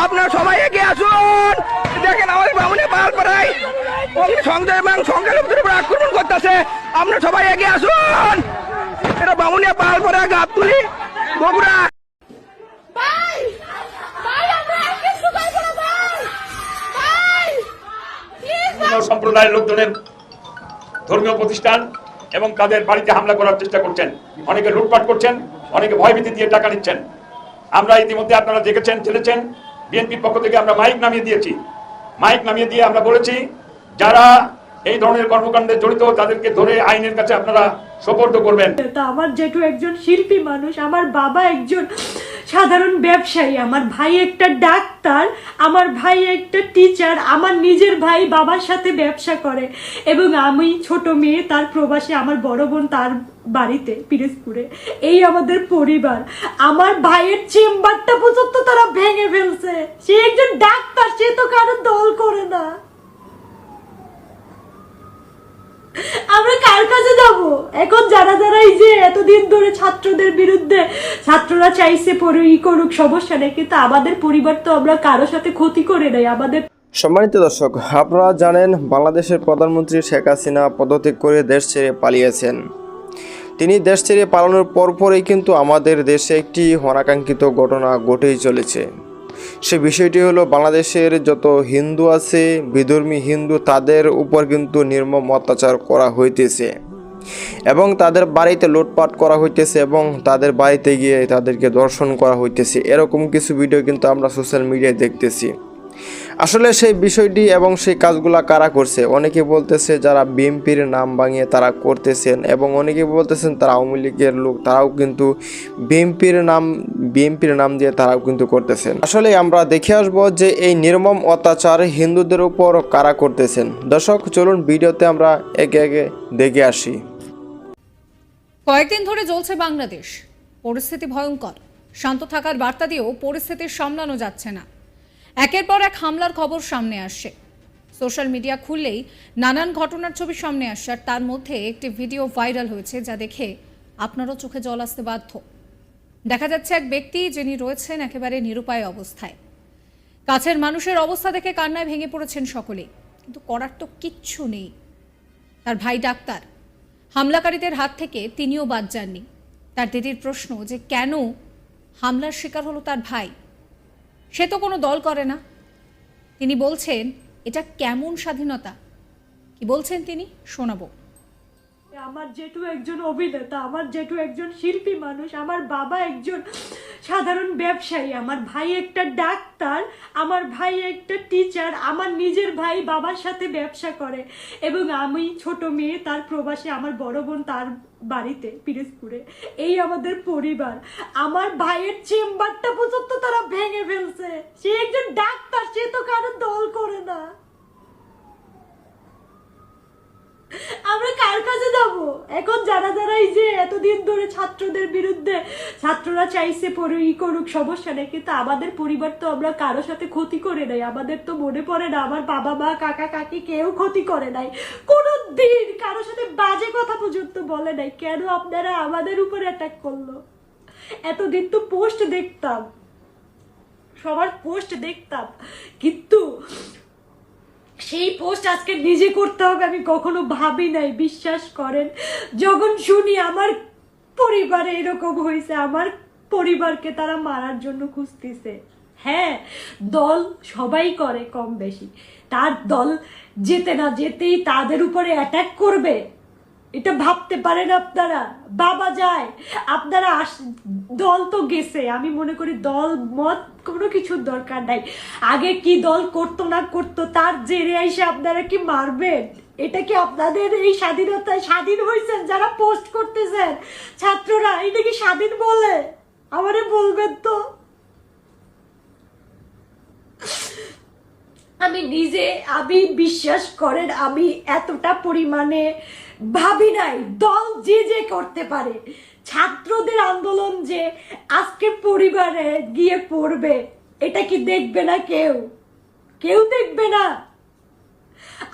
আপনারা সবাই এগিয়ে আসুন। দেখেন আমাদের বামুনে পাল পাড়ায় সংযোগ এবং সংখ্যালঘুদের উপর আক্রমণ করতেছে। আপনারা সবাই এগিয়ে আসুন। এটা বামুনিয়া পাল পাড়া গাবতুলি বগুড়া সম্প্রদায়ের লোকজনের ধর্মীয় প্রতিষ্ঠান এবং তাদের বাড়িতে হামলা করার চেষ্টা করছেন। অনেকে লুটপাট করছেন অনেকে ভয়ভীতি দিয়ে টাকা নিচ্ছেন। আমরা ইতিমধ্যে আপনারা দেখেছেন জেনেছেন বিএনপির পক্ষ থেকে আমরা মাইক নামিয়ে দিয়েছি। মাইক নামিয়ে দিয়ে আমরা বলেছি, যারা এই ধরনের কর্মকাণ্ডে জড়িত, তাদেরকে ধরে আইনের কাছে আপনারা সোপর্দ করবেন। আমার জেঠু একজন শিল্পী মানুষ, আমার বাবা একজন সাধারণ ব্যবসায়ী, আমার ভাই একটা ডাক্তার, আমার ভাই একটা টিচার আমার নিজের ভাই বাবার সাথে ব্যবসা করে এবং আমি ছোট মেয়ে, তার প্রবাসে আমার বড় বোন, তার বাড়িতে পিরোজপুরে এই আমাদের পরিবার। আমার ভাইয়ের চেম্বারটা পর্যন্ত তারা ভেঙে ফেলছে। সে একজন ডাক্তার, সে তো কারও দল করে না। আমরা কার কাছে যাব? এখন যারা যারা এই যে এতদিন ধরে ছাত্রদের বিরুদ্ধে, ছাত্ররা চাইছে ই করুক, সমস্যা নেই, কিন্তু আমাদের পরিবার তো আমরা কারও সাথে ক্ষতি করে নাই, আমাদের সম্মানিত দর্শক, আপনারা জানেন বাংলাদেশের প্রধানমন্ত্রী শেখ হাসিনা পদত্যাগ করে দেশ ছেড়ে পালিয়েছেন। তিনি দেশ ছেড়ে পালানোর পরপরই কিন্তু আমাদের দেশে একটি অনাকাঙ্ক্ষিত ঘটনা ঘটেই চলেছে। সে বিষয়টি হলো, বাংলাদেশের যত হিন্দু আছে, বিধর্মী হিন্দু, তাদের উপর কিন্তু নির্মম অত্যাচার করা হইতেছে। এবং তাদের বাড়িতে লুটপাট করা হইতেছে এবং তাদের বাড়িতে গিয়ে তাদেরকে দর্শন করা হইতেছে। এরকম কিছু ভিডিও কিন্তু আমরা সোশ্যাল মিডিয়ায় দেখতেছি। আসলে সেই বিষয়টি এবং সেই কাজগুলা কারা করছে? অনেকে বলতেছে যারা বিএনপির নাম ভাঙিয়ে তারা করতেছেন এবং অনেকে বলতেছেন তারা আওয়ামী লীগের লোক, তারাও কিন্তু বিএনপির নাম বিএনপির নাম দিয়ে তারাও কিন্তু করতেছেন। আসলে আমরা দেখে আসব যে এই নির্মম অত্যাচার হিন্দুদের উপর কারা করতেছেন। দর্শক, চলুন ভিডিওতে আমরা একে একে দেখে আসি। কয়েকদিন ধরে জ্বলছে বাংলাদেশ। পরিস্থিতি ভয়ঙ্কর। শান্ত থাকার বার্তা দিয়েও পরিস্থিতি সামলানো যাচ্ছে না। একের পর এক হামলার খবর সামনে আসছে। সোশ্যাল মিডিয়া খুললেই নানান ঘটনার ছবি সামনে আসছে, আর তার মধ্যে একটি ভিডিও ভাইরাল হয়েছে যা দেখে আপনারও চোখে জল আসতে বাধ্য। দেখা যাচ্ছে এক ব্যক্তি যিনি রয়েছেন একেবারে নিরুপায় অবস্থায়। কাছের মানুষের অবস্থা দেখে কান্নায় ভেঙে পড়েছেন সকলে কিন্তু করার তো কিচ্ছু নেই। তার ভাই ডাক্তার। হামলাকারীদের হাত থেকে তিনিও বাদ যাননি। তার দিদির প্রশ্ন যে কেন হামলার শিকার হলো তার ভাই? সে তো কোনো দল করে না। তিনি বলছেন, এটা কেমন স্বাধীনতা? কি বলছেন তিনি? শোনাবো। আমার জেঠু একজন অভিনেতা, আমার জেঠু একজন শিল্পী মানুষ, আমার বাবা একজন সাধারণ ব্যবসায়ী, আমার ভাই একটা ডাক্তার, আমার ভাই একটা টিচার আমার নিজের ভাই বাবার সাথে ব্যবসা করে এবং আমি ছোট মেয়ে, তার প্রবাসে আমার বড় বোন তার বাড়িতে, পিরোজপুরে। এই আমাদের পরিবার। আমার ভাইয়ের চেম্বারটা পর্যন্ত তারা ভেঙে ফেলছে। সে একজন ডাক্তার, সে তো কারও দল করে না। আমরা এখন যারা যারা এই যে এতদিন ধরে ছাত্রদের বিরুদ্ধে, ছাত্ররা চাইছে ই করুক, সমস্যা নেই, কিন্তু আমাদের পরিবার তো আমরা কারও সাথে ক্ষতি করে নাই। আমাদের তো মনে পড়ে না, আমার বাবা মা, কাকা, কাকি কেউ ক্ষতি করে নাই। কোনো দিন কারোর সাথে বাজে কথা পর্যন্ত বলে নাই। কেন আপনারা আমাদের উপর অ্যাটাক করল? এতদিন তো পোস্ট দেখতাম। সবার পোস্ট দেখতাম। কিন্তু সেই পোস্ট আজকে নিজে করতে হবে, আমি কখনো ভাবি নাই, বিশ্বাস করেন। যখন শুনি আমার পরিবারে এরকম হয়েছে, আমার পরিবারকে তারা মারার জন্য খুঁজতেছে। হ্যাঁ দল সবাই করে কম বেশি। তার দল যেতে না যেতেই তাদের উপরে অ্যাটাক করবে। এটা ভাবতে পারেন আপনারা। বাবা যায়। আপনারা আস দল তো গেছে। আমি মনে করি দল মত কোনো কিছুর দরকার নাই। আগে কি দল করতো না করতো, তার জেরে এসে আপনারা কি মারবেন? এটা কি আপনাদের এই স্বাধীনতায় স্বাধীন হয়েছেন যারা পোস্ট করতেছেন? ছাত্ররা, এটা কি স্বাধীন বলে? আমারে বলবেন তো। আমি নিজে, আমি বিশ্বাস করেন, আমি এতটা পরিমাণে ভাবি নাই, দল যে যে করতে পারে। ছাত্রদের আন্দোলন যে আজকে পরিবারে গিয়ে পড়বে, এটা কি দেখবে না কেউ? কেউ দেখবে না।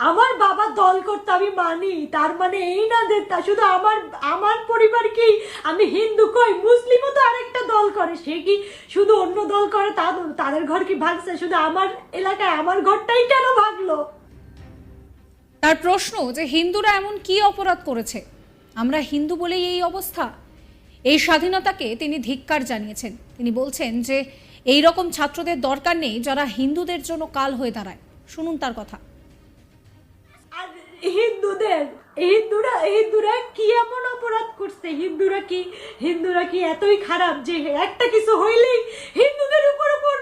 আমার বাবা দল করতে আমি মানি, তার মানে এই না যে তা শুধু আমার আমার পরিবার কি আমি হিন্দু কই? মুসলিমও তো আরেকটা দল করে, সে কি শুধু অন্য দল করে? তাদের ঘর কি ভাগছে? শুধু আমার এলাকায় আমার ঘরটাই কেন ভাগলো? তার প্রশ্ন যে হিন্দুরা এমন কি অপরাধ করেছে? আমরা হিন্দু বলেই এই অবস্থা। এই স্বাধীনতাকে তিনি ধিক্কার জানিয়েছেন। তিনি বলছেন যে এই রকম ছাত্রদের দরকার নেই যারা হিন্দুদের জন্য কাল হয়ে দাঁড়ায়। শুনুন তার কথা। হিন্দুদের, হিন্দুরা হিন্দুরা কি এমন অপরাধ করছে? হিন্দুরা কি হিন্দুরা কি এতই খারাপ যে একটা কিছু হইলেই হিন্দুদের উপর পড়বে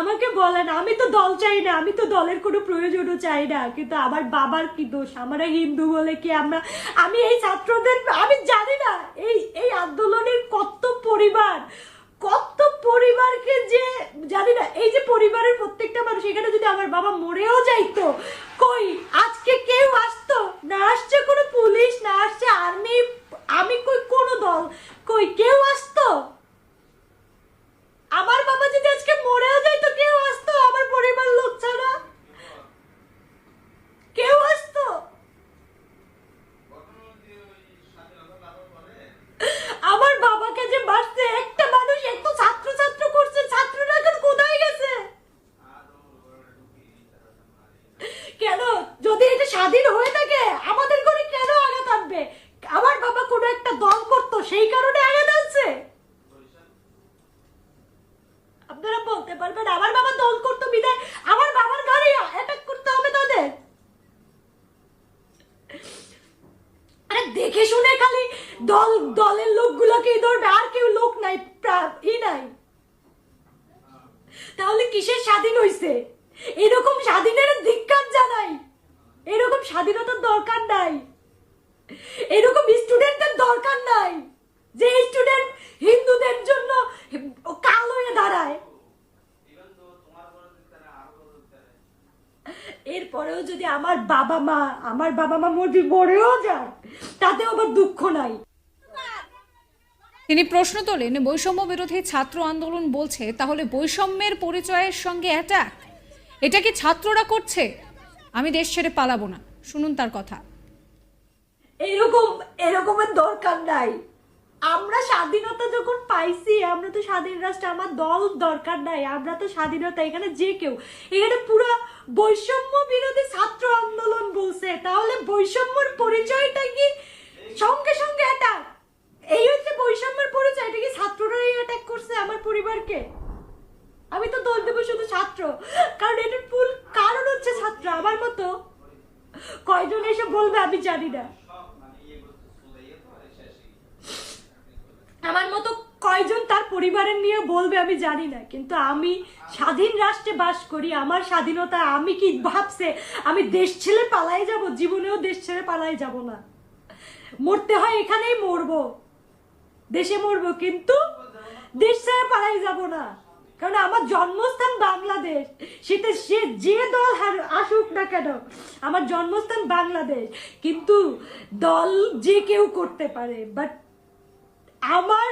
আমাকে বলেন আমি তো দল চাই না, আমি তো দলের কোনো প্রয়োজনও চাই না, কিন্তু আমার বাবার কি দোষ? আমরা হিন্দু বলে কি আমরা? আমি এই ছাত্রদের, আমি জানি না, এই এই আন্দোলনের কত পরিবার, কত পরিবারকে যে, জানি না, এই যে পরিবারের প্রত্যেকটা মানুষ, এখানে যদি আমার বাবা মরেও যাইতো, কই? আজকে কেউ আসতো? না আসছে কোনো পুলিশ, না আসছে আর্মি, আমি কই কোনো দল? কই কেউ আসতো আমার বাবা যদি আজকে মরেও যাইতো কেউ আসতো আমার পরিবার লোক ছাড়া কেউ আসতো আমার বাবাকে যে মারছে একটা মানুষ এত ছাত্র ছাত্র করছে ছাত্ররা এখন কোথায় গেছে কেন? যদি এটা স্বাধীন হয়ে থাকে, আমাদের ঘরে কেন আঘাত আনবে? আমার বাবা কোনো একটা দল করতো, সেই কারণে আঘাত আনছে। আপনারা বলতে পারবেন, আমার বাবা দল করতো বিদায় আমার বাবার ঘরে অ্যাটাক করতে হবে তাদের। আরে দেখে শুনে খালি দল, দলের লোকগুলোকেই ধরবে, আর কেউ লোক নাই ই নাই। তাহলে কিসের স্বাধীন হইছে? এরকম স্বাধীনের ধিক্কার জানাই। এরকম স্বাধীনতার দরকার নাই। এরকম স্টুডেন্টদের দরকার নাই যে স্টুডেন্ট হিন্দুদের জন্য কালো হয়ে দাঁড়ায়। এরপরেও যদি আমার বাবা মা, আমার বাবা মা মরবি, মরেও যায় তাতে আবার দুঃখ নাই। তিনি প্রশ্ন তোলেন বৈষম্য বিরোধী ছাত্র আন্দোলন বলছে, তাহলে বৈষম্যের পরিচয়ের সঙ্গে অ্যাটাক এটা কি ছাত্ররা করছে? আমি দেশ ছেড়ে পালাবো না। শুনুন তার কথা। এরকম, এরকমের দরকার নাই। আমরা স্বাধীনতা যখন পাইছি, আমরা তো স্বাধীন রাষ্ট্র, আমার দল দরকার নাই। আমরা তো স্বাধীনতা এখানে যে কেউ। এখানে পুরো বৈষম্য বিরোধী ছাত্র আন্দোলন বলছে। তাহলে বৈষম্যর পরিচয়টা কি সঙ্গে সঙ্গে অ্যাটাক এই হচ্ছে বৈষম্যের পরিচয় এটা কি ছাত্ররাই অ্যাটাক করছে আমার পরিবারকে আমি তো দল দেবো শুধু ছাত্র। কারণ এটার ফুল কারণ হচ্ছে ছাত্র, আমার মতো। কয়জন এসে বলবে আমি জানি না। আমার মতো কয়জন তার পরিবারের নিয়ে বলবে আমি জানি না। কিন্তু আমি স্বাধীন রাষ্ট্রে বাস করি, আমার স্বাধীনতা আমি কি ভাবছে? আমি দেশ ছেড়ে পালাই যাব, জীবনেও দেশ ছেড়ে পালাই যাব না। মরতে হয় এখানেই মরবো। দেশে মরবো, কিন্তু দেশ ছেড়ে পালাই যাব না। কারণ আমার জন্মস্থান বাংলাদেশ। সেটা সে যে দল আসুক না কেন, আমার জন্মস্থান বাংলাদেশ। কিন্তু দল যে কেউ করতে পারে বাট আমার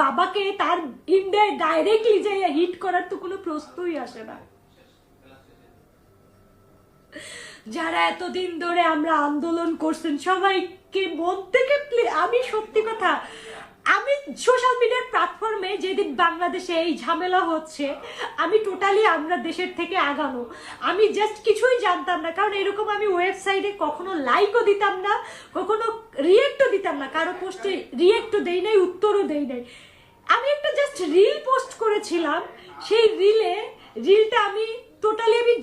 বাবাকে তার ইন্ডিয়ায় ডাইরেক্টলি যে হিট করার তো কোনো প্রশ্নই আসে না। যারা এতদিন ধরে আমরা আন্দোলন করছেন, সবাইকে মন থেকে আমি সত্যি কথা সোশ্যাল মিডিয়ার প্ল্যাটফর্মে যেদিন বাংলাদেশে এই ঝামেলা হচ্ছে, আমি টোটালি আমরা দেশের থেকে আগানো। আমি জাস্ট কিছুই জানতাম না, কারণ এরকম আমি ওয়েবসাইটে কখনো লাইকও দিতাম না, কখনো রিয়েক্টও দিতাম না। কারও পোস্টে রিয়েক্টও দেই নাই, উত্তরও দেই নাই। আমি একটা জাস্ট রিল পোস্ট করেছিলাম, সেই রিলে রিলটা আমি টোটালি আমি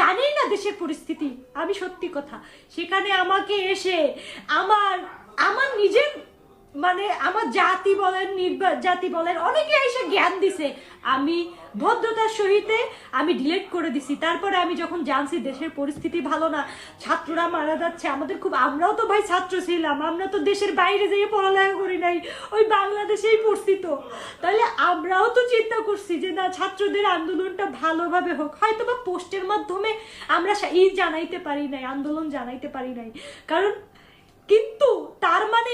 জানি না দেশের পরিস্থিতি। আমি সত্যি কথা, সেখানে আমাকে এসে আমার আমার নিজের মানে আমার জাতি বলেন, নির্বা জাতি বলেন, অনেকে এসে জ্ঞান দিছে। আমি ভদ্রতার সহিতে আমি ডিলেট করে দিছি। তারপরে আমি যখন জানছি দেশের পরিস্থিতি ভালো না, ছাত্ররা মারা যাচ্ছে, আমাদের খুব আমরাও তো ভাই ছাত্র ছিলাম, আমরা তো দেশের বাইরে যেয়ে পড়ালেখা করি নাই, ওই বাংলাদেশেই পড়ছি তো। তাহলে আমরাও তো চিন্তা করছি যে না, ছাত্রদের আন্দোলনটা ভালোভাবে হোক। হয়তো বা পোস্টের মাধ্যমে আমরা ই জানাইতে পারি নাই, আন্দোলন জানাইতে পারি নাই। কারণ কিন্তু তার মানে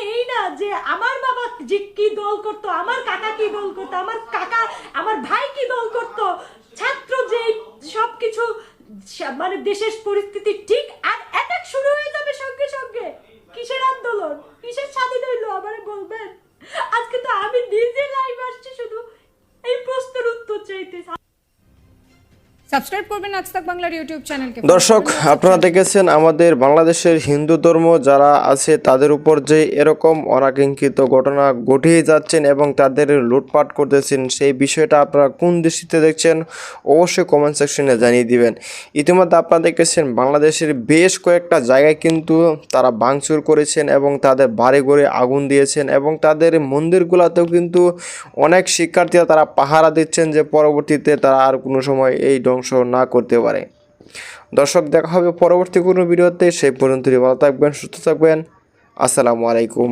যে আমার বাবা যে কি দল করতো, আমার কাকা কি দল করতো, আমার কাকা, আমার ভাই কি দল করতো, ছাত্র যে সব কিছু মানে দেশের পরিস্থিতি ঠিক আর অ্যাটাক শুরু হয়ে যাবে সঙ্গে সঙ্গে। কিসের আন্দোলন? কিসের স্বাধীন হইল আমারে বলবেন? আজকে তো আমি নিজে লাইভ আসছি শুধু। এই প্রশ্নের উত্তর চাইতে। দর্শক, আপনারা দেখেছেন আমাদের বাংলাদেশের হিন্দু ধর্ম যারা আছে, তাদের উপর যে এরকম অনাকাঙ্ক্ষিত ঘটনা ঘটিয়ে যাচ্ছেন এবং তাদের লুটপাট করতেছেন, সেই বিষয়টা আপনারা কোন দৃষ্টিতে দেখছেন, অবশ্যই কমেন্ট সেকশনে জানিয়ে দিবেন। ইতিমধ্যে আপনারা দেখেছেন, বাংলাদেশের বেশ কয়েকটা জায়গায় কিন্তু তারা ভাঙচুর করেছেন এবং তাদের বাড়ি ঘরে আগুন দিয়েছেন এবং তাদের মন্দিরগুলোতেও কিন্তু অনেক শিক্ষার্থীরা তারা পাহারা দিচ্ছেন যে পরবর্তীতে তারা আর কোনো সময় এই ধ্বংস না করতে পারে। দর্শক, দেখা হবে পরবর্তী কোনো ভিডিওতে। সেই পর্যন্ত ভালো থাকবেন, সুস্থ থাকবেন। আসসালামু আলাইকুম।